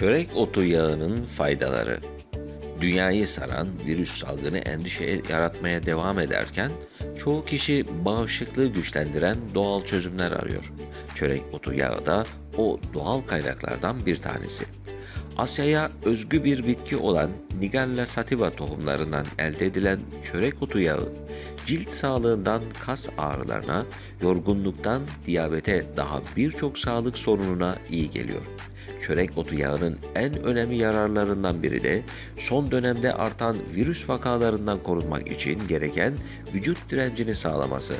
Çörek otu yağının faydaları. Dünyayı saran virüs salgını endişe yaratmaya devam ederken çoğu kişi bağışıklığı güçlendiren doğal çözümler arıyor. Çörek otu yağı da o doğal kaynaklardan bir tanesi. Asya'ya özgü bir bitki olan Nigella sativa tohumlarından elde edilen çörek otu yağı, cilt sağlığından kas ağrılarına, yorgunluktan diyabete daha birçok sağlık sorununa iyi geliyor. Çörek otu yağının en önemli yararlarından biri de son dönemde artan virüs vakalarından korunmak için gereken vücut direncini sağlaması.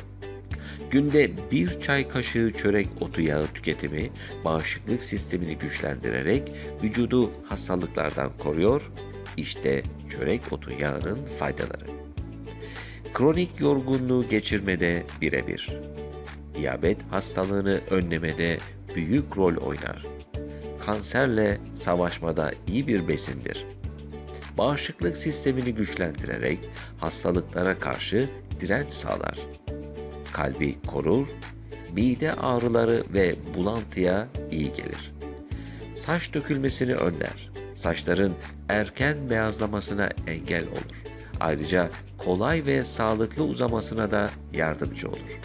Günde bir çay kaşığı çörek otu yağı tüketimi bağışıklık sistemini güçlendirerek vücudu hastalıklardan koruyor. İşte çörek otu yağının faydaları. Kronik yorgunluğu geçirmede birebir. Diyabet hastalığını önlemede büyük rol oynar. Kanserle savaşmada iyi bir besindir. Bağışıklık sistemini güçlendirerek hastalıklara karşı direnç sağlar kalbi korur, mide ağrıları ve bulantıya iyi gelir. Saç dökülmesini önler. Saçların erken beyazlamasına engel olur. Ayrıca kolay ve sağlıklı uzamasına da yardımcı olur.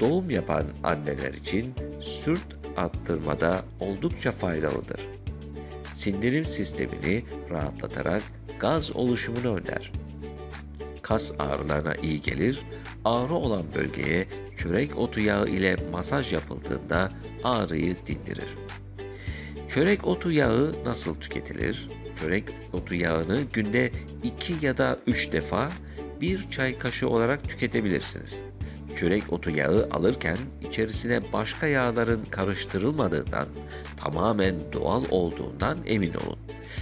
Doğum yapan anneler için sürt attırmada oldukça faydalıdır. Sindirim sistemini rahatlatarak gaz oluşumunu önler kas ağrılarına iyi gelir, ağrı olan bölgeye çörek otu yağı ile masaj yapıldığında ağrıyı dindirir. Çörek otu yağı nasıl tüketilir? Çörek otu yağını günde 2 ya da 3 defa bir çay kaşığı olarak tüketebilirsiniz. Çörek otu yağı alırken içerisine başka yağların karıştırılmadığından, tamamen doğal olduğundan emin olun.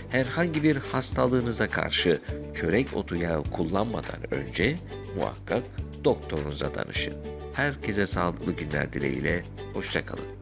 Herhangi bir hastalığınıza karşı çörek otu yağı kullanmadan önce muhakkak doktorunuza danışın. Herkese sağlıklı günler dileğiyle, hoşçakalın.